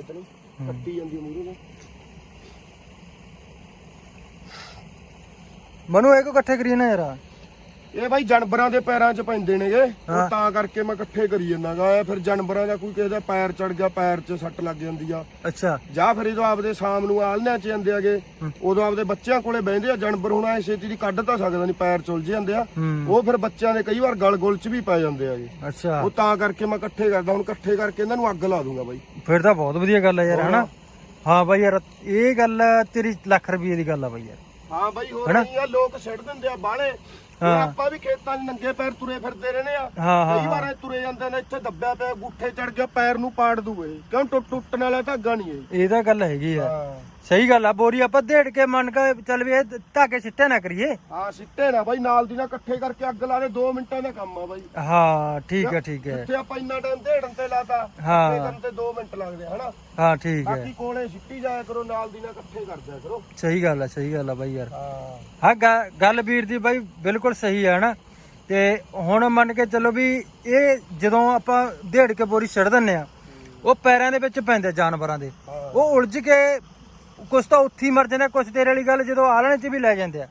ਇਤਨੀ ਕੱਟੀ ਜਾਂਦੀ ਮੂਰੇ ਨੂੰ। ਮਨੂ ਇਹ ਕੋ ਇਕੱਠੇ ਕਰੀਏ ਨਾ ਯਾਰ? ਇਹ ਬਾਈ ਜਾਨਵਰਾਂ ਦੇ ਪੈਰਾਂ 'ਚ ਪੈਂਦੇ ਨੇਗੇ। ਉਹ ਤਾਂ ਕਰਕੇ ਮੈਂ ਇਕੱਠੇ ਕਰੀ ਜਾਂਦਾਗਾ। ਫਿਰ ਜਾਨਵਰਾਂ ਦਾ ਕੋਈ ਕਿਸੇ ਦਾ ਪੈਰ ਚੜ ਗਿਆ ਪੈਰ 'ਚ ਸੱਟ ਲੱਗ ਜਾਂਦੀ ਆ। ਅੱਛਾ। ਜਾਂ ਫਿਰ ਜਦੋਂ ਆਪਦੇ ਸ਼ਾਮ ਨੂੰ ਆਲਨਿਆਂ 'ਚ ਜਾਂਦੇ ਆਗੇ ਉਦੋਂ ਆਪਦੇ ਬੱਚਿਆਂ ਕੋਲੇ ਬਹਿੰਦੇ ਆ। ਜਾਨਵਰ ਹੁਣ ਐ ਛੇਤੀ ਦੀ ਕੱਢ ਤਾਂ ਸਕਦਾ ਨਹੀਂ ਪੈਰ ਚੁਲ ਜਾਂਦੇ ਆ। ਉਹ ਫਿਰ ਬੱਚਿਆਂ ਦੇ ਕਈ ਵਾਰ ਗਲ ਗੁਲ 'ਚ ਵੀ ਪੈ ਜਾਂਦੇ ਆਗੇ। ਅੱਛਾ। ਉਹ ਤਾਂ ਕਰਕੇ ਮੈਂ ਇਕੱਠੇ ਕਰਦਾ। ਹੁਣ ਇਕੱਠੇ ਕਰਕੇ ਇਹਨਾਂ ਨੂੰ ਅੱਗ ਲਾ ਦੂੰਗਾ ਬਾਈ। ਫਿਰ ਤਾਂ ਬਹੁਤ ਵਧੀਆ ਗੱਲ ਹੈ ਯਾਰ ਹਨਾ? ਹਾਂ ਬਾਈ ਯਾਰ ਇਹ ਗੱਲ ਤੇਰੀ ਲੱਖ ਰੁਪਏ ਦੀ ਗੱਲ ਆ ਬਾਈ ਯਾਰ। ਹਾਂ ਬਾਈ ਹੋਰ ਨਹੀਂ ਆ? ਲੋਕ ਛੱਡ ਦਿੰਦੇ ਆ ਬਾਹਲੇ। ਹਾਂ। ਆਪਾਂ ਵੀ ਖੇਤਾਂ 'ਚ ਨੰਗੇ ਪੈਰ ਤੁਰੇ ਫਿਰਦੇ ਰਹਿੰਦੇ ਆ। ਹਾਂ ਹਾਂ ਕਈ ਵਾਰ ਇਹ ਤੁਰੇ ਜਾਂਦੇ ਨੇ ਇੱਥੇ ਦੱਬਿਆ ਪਿਆ ਗੁੱਠੇ ਚੜ ਗਿਆ ਪੈਰ ਨੂੰ ਪਾੜ ਦੂਏ। ਕਿਉਂ ਟੁੱਟ ਟੁੱਟਣ ਵਾਲਾ ਧਾਗਾ ਨਹੀਂ ਇਹ? ਇਹ ਤਾਂ ਗੱਲ ਹੈਗੀ ਆ। ਹਾਂ। ਸਹੀ ਗੱਲ ਆ ਬੋਰੀ ਆਪਾਂ ਢੇੜ ਕੇ ਮੰਨ ਕੇ ਚੱਲ ਵੀ ਇਹ ਧਾਗੇ ਸਿੱਟੇ ਨਾ ਕਰੀਏ। ਹਾਂ ਸਿੱਟੇ ਨਾ ਬਾਈ ਨਾਲ ਦੀ ਨਾਲ ਇਕੱਠੇ ਕਰਕੇ ਅੱਗ ਲਾ ਦੇ 2 ਮਿੰਟਾਂ ਦਾ ਕੰਮ ਆ ਬਾਈ। ਹਾਂ ਠੀਕ ਹੈ ਠੀਕ ਹੈ ਇੱਥੇ ਆਪਾਂ ਇੰਨਾ ਟਾਈਮ ਢੇੜਨ ਤੇ ਲਾਤਾ ਹਾਂ। ਕਰਨ ਤੇ 2 ਮਿੰਟ ਲੱਗਦੇ ਆ, ਹਨਾ? ਹਾਂ ਠੀਕ ਹੈ ਬਾਕੀ ਕੋਲੇ ਸਿੱਟੀ ਜਾਇਆ ਕਰੋ ਨਾਲ ਦੀ ਨਾਲ ਇਕੱਠੇ ਕਰ ਦਿਆ ਕਰੋ। ਸਹੀ ਗੱਲ ਆ ਸਹੀ ਗੱਲ ਆ ਬਾਈ ਯਾਰ। ਹਾਂ। ਹਾਂ ਗੱਲ ਵੀਰ ਦੀ ਬਾਈ ਬਿਲਕੁਲ ਸਹੀ ਹੈ ਨਾ ਤੇ ਹੁਣ ਮੰਨ ਕੇ ਚੱਲੋ ਵੀ ਇਹ ਜਦੋਂ ਆਪਾਂ ਢੇੜ ਕੇ ਬੋਰੀ ਛੱਡ ਦਿੰਨੇ ਆ ਉਹ ਪੈਰਾਂ ਦੇ ਵਿੱਚ ਪੈਂਦੇ ਜਾਨਵਰਾਂ ਦੇ। ਉਹ ਉਲਝ ਕੇ ਕੁਛ ਤਾਂ ਉੱਥੇ ਹੀ ਮਰ ਜਾਂਦੇ ਕੁਛ ਤੇਰੇ ਵਾਲੀ ਗੱਲ ਜਦੋਂ ਆਲਣੇ 'ਚ ਵੀ ਲੈ ਜਾਂਦੇ ਆ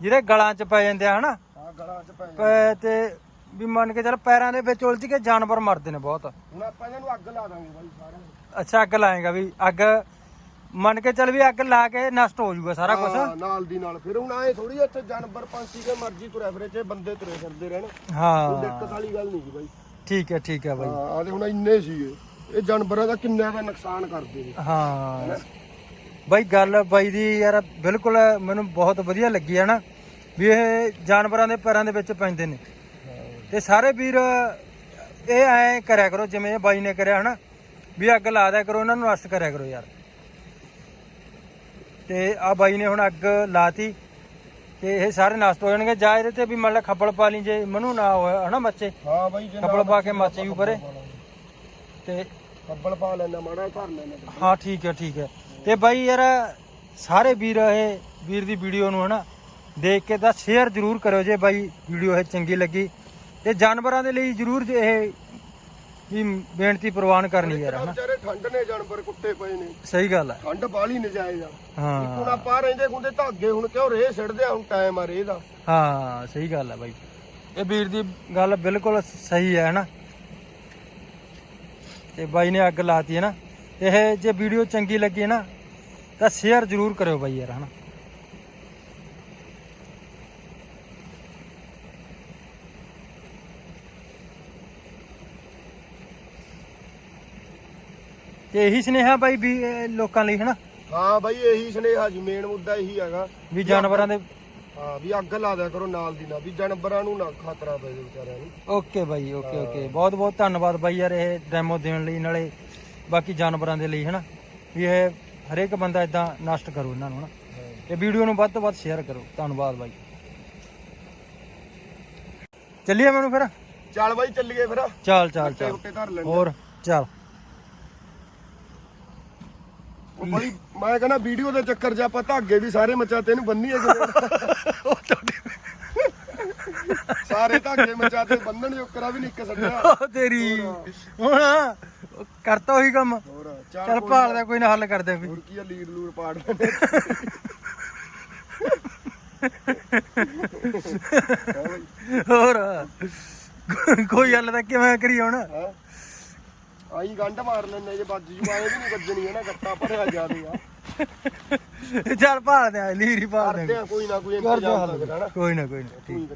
ਜਿਹਦੇ ਗਲਾਂ 'ਚ ਪੈ ਜਾਂਦੇ ਆ ਹਨਾ? ਆ ਗਲਾਂ 'ਚ ਪੈ ਤੇ ਵੀ ਮੰਨ ਕੇ ਚੱਲ ਪੈਰਾਂ ਦੇ ਵਿੱਚ ਉਲਝ ਕੇ ਜਾਨਵਰ ਮਰਦੇ ਨੇ ਬਹੁਤ। ਹੁਣ ਆਪਾਂ ਇਹਨਾਂ ਨੂੰ ਅੱਗ ਲਾ ਦਾਂਗੇ ਬਾਈ ਸਾਰਿਆਂ ਨੂੰ। ਅੱਛਾ ਅੱਗ ਲਾਏਗਾ ਵੀ ਅੱਗ ਮੰਨ ਕੇ ਚੱਲ ਵੀ ਅੱਗ ਲਾ ਕੇ ਨਸ਼ਟ ਹੋ ਜਾਊਗਾ ਸਾਰਾ ਕੁਝ ਨਾਲ ਦੀ ਨਾਲ। ਫਿਰ ਹੁਣ ਆਏ ਥੋੜੀ ਇੱਥੇ ਜਾਨਵਰ ਪੰਛੀ ਕੇ ਮਰਜ਼ੀ ਤੁਰੇ ਫਿਰੇ ਚ ਬੰਦੇ ਤੁਰੇ ਫਿਰਦੇ ਰਹਿਣ। ਕੋਈ ਹਾਂ ਦਿੱਕਤ ਵਾਲੀ ਗੱਲ ਨਹੀਂ ਜੀ ਬਾਈ। ਠੀਕ ਹੈ ਠੀਕ ਹੈ ਬਾਈ। ਹਾਂ ਆ ਤੇ ਹੁਣ ਇੰਨੇ ਸੀਗੇ। ਇਹ ਜਾਨਵਰਾਂ ਦਾ ਕਿੰਨਾ ਦਾ ਨੁਕਸਾਨ ਕਰਦੇ ਨੇ। ਹਾਂ। ਬਾਈ ਗੱਲ ਬਾਈ ਦੀ ਯਾਰ ਬਿਲਕੁਲ ਮੈਨੂੰ ਬਹੁਤ ਵਧੀਆ ਲੱਗੀ ਹੈ ਨਾ ਵੀ ਇਹ ਜਾਨਵਰਾਂ ਦੇ ਪੈਰਾਂ ਦੇ ਵਿੱਚ ਪੈਂਦੇ ਨੇ। ਤੇ ਸਾਰੇ ਵੀਰ ਇਹ ਐ ਕਰਿਆ ਕਰੋ ਜਿਵੇਂ ਇਹ ਬਾਈ ਨੇ ਕਰਿਆ ਹਨਾ ਵੀ ਅੱਗ ਲਾ ਦਿਆ ਕਰੋ ਇਹਨਾਂ ਨੂੰ ਨਸ਼ਟ ਕਰਿਆ ਕਰੋ ਯਾਰ। ਤੇ ਆ ਬਾਈ ਨੇ ਹੁਣ ਅੱਗ ਲਾਤੀ ਤੇ ਇਹ ਸਾਰੇ ਨਸ਼ਟ ਹੋ ਜਾਣਗੇ। ਜਾਂ ਇਹਦੇ ਤੇ ਵੀ ਮੰਨ ਲਾ ਖੱਪਲ ਪਾ ਲਈ ਜੇ ਮਨੂ ਨਾ ਹੋਇਆ ਹਨਾ ਬੱਚੇ ਹਾਂ ਬਾਈ ਜੇ ਖੱਪਲ ਪਾ ਕੇ ਮੱਚ ਜੂ ਪਰੇ। ਤੇ ਕੱਬਲ ਪਾ ਲੈਣਾ ਮਾੜਾ ਧਰ ਲੈਣਾ ਹਾਂ ਠੀਕ ਹੈ ਠੀਕ ਹੈ। ਤੇ ਬਾਈ ਯਾਰ ਸਾਰੇ ਵੀਰ ਇਹ ਵੀਰ ਦੀ ਵੀਡੀਓ ਨੂੰ ਹਨਾ ਦੇਖ ਕੇ ਤਾਂ ਸ਼ੇਅਰ ਜ਼ਰੂਰ ਕਰਿਓ ਜੇ ਬਾਈ ਵੀਡੀਓ ਇਹ ਚੰਗੀ ਲੱਗੀ। ਤੇ ਜਾਨਵਰਾਂ ਦੇ ਲਈ ਜ਼ਰੂਰ ਇਹ ਵੀ ਬੇਨਤੀ ਪ੍ਰਵਾਨ ਕਰਨੀ ਯਾਰ ਹਨਾ। ਵਿਚਾਰੇ ਠੰਡ ਨੇ ਜਾਨਵਰ ਕੁੱਤੇ ਪਏ ਨੇ। ਸਹੀ ਗੱਲ ਹੈ ਠੰਡ ਬਾਲੀ ਨਜਾਇਜ਼ ਆ। ਹਾਂ। ਹੁਣ ਆਪਾਂ ਰਹਿੰਦੇ ਹੁੰਦੇ ਧਾਗੇ ਹੁਣ ਕਿਉਂ ਰੇ ਛੱਡਦੇ ਆ ਹੁਣ ਟਾਈਮ ਆ ਰੇ ਦਾ। ਹਾਂ ਸਹੀ ਗੱਲ ਹੈ ਬਾਈ। ਇਹ ਵੀਰ ਦੀ ਗੱਲ ਬਿਲਕੁਲ ਸਹੀ ਹੈ ਹਨਾ। ਤੇ ਬਾਈ ਨੇ ਅੱਗ ਲਾਤੀ ਹੈ ਨਾ ਇਹ ਜੇ ਵੀਡੀਓ ਚੰਗੀ ਲੱਗੀ ਨਾ ਤਾਂ ਸ਼ੇਅਰ ਜ਼ਰੂਰ ਕਰਿਓ ਬਾਈ ਯਾਰ ਹਨਾ? ਤੇ ਇਹੀ ਸੁਨੇਹਾ ਬਾਈ ਵੀ ਲੋਕਾਂ ਲਈ ਹਨਾ? ਹਾਂ ਬਾਈ ਇਹੀ ਸੁਨੇਹਾ ਜੀ ਮੇਨ ਮੁੱਦਾ ਇਹੀ ਹੈਗਾ। ਵੀ ਜਾਨਵਰਾਂ ਦੇ ਹਾਂ ਵੀ ਅੱਗ ਲਾ ਦਿਆ ਕਰੋ ਨਾਲ ਦੀ ਨਾਲ ਵੀ ਜਾਨਵਰਾਂ ਨੂੰ ਨਾ ਖਤਰਾ ਪੈ ਜਾਵੇ ਵਿਚਾਰਿਆਂ ਨੂੰ। Okay bye okay okay. ਬਹੁਤ ਬਹੁਤ ਧੰਨਵਾਦ ਬਾਈ ਯਾਰ ਇਹ ਡੈਮੋ ਦੇਣ ਲਈ ਨਾਲੇ ਬਾਕੀ ਜਾਨਵਰਾਂ ਦੇ ਲਈ ਹਨਾ? ਵੀ ਇਹ ਹਰੇਕ ਬੰਦਾ ਇਦਾਂ ਨਸ਼ਟ ਕਰੋ ਇਹਨਾਂ ਨੂੰ ਹਨਾ? ਤੇ ਵੀਡੀਓ ਨੂੰ ਵੱਧ ਤੋਂ ਵੱਧ ਸ਼ੇਅਰ ਕਰੋ। ਧੰਨਵਾਦ ਬਾਈ। ਚੱਲੀਏ ਮੈਨੂੰ ਫਿਰ? ਚੱਲ ਬਾਈ ਚੱਲੀਏ ਫਿਰ। ਚੱਲ ਚੱਲ ਚੱਲ। ਉੱਤੇ ਧਰ ਲੈਂਦੇ ਹੋਰ? ਚੱਲ। ਉਹ ਬਾਈ ਮੈਂ ਕਹਿੰਦਾ ਵੀਡੀਓ ਦੇ ਚੱਕਰ 'ਚ ਆਪਾਂ ਧਾਗੇ ਵੀ ਸਾਰੇ ਮਚਾਤੇ ਨੂੰ ਬੰਨੀਏ ਕਿਵੇਂ ਸਾਰੇ ਧਾਗੇ ਮਚਾਤੇ ਬੰਨਣ ਜੋਕਰਾ ਵੀ ਨਹੀਂ ਇੱਕ ਛੱਡਿਆ ਉਹ ਤੇਰੀ। ਹੁਣ ਕਰਤਾ ਉਹੀ ਕੰਮ। ਹੋਰ ਚੱਲ ਚੱਲ ਭਾਲਦਾ ਕੋਈ ਨਾ ਹੱਲ ਕਰਦੇ ਕੋਈ। ਹੋਰ ਕੀ ਆ ਲੀਡ ਲੂਰ ਪਾੜ ਬਾਈ ਹੋਰ ਕੋਈ ਹੱਲ ਤਾਂ ਕਿਵੇਂ ਕਰੀ ਹੁਣ? ਆਈ ਗੰਢ ਮਾਰ ਲੈਣੇ ਜੇ ਵੱਜ ਜੂ ਆਏ ਵੀ ਨਹੀਂ ਵੱਜਣੀ ਹੈ ਨਾ ਗੱਟਾ ਭਰਿਆ ਜਾਦੇ ਆ ਚੱਲ ਭਾਲਦੇ ਆ। ਲੀਰੀ ਕਰਦੇ ਆ ਕੋਈ ਨਾ ਕੋਈ ਇੰਤਜ਼ਾਮ ਹੱਲ। ਲੱਗਦਾ ਨਾ। ਕੋਈ ਨਾ ਕੋਈ ਨਾ ਮਾਰਦੀ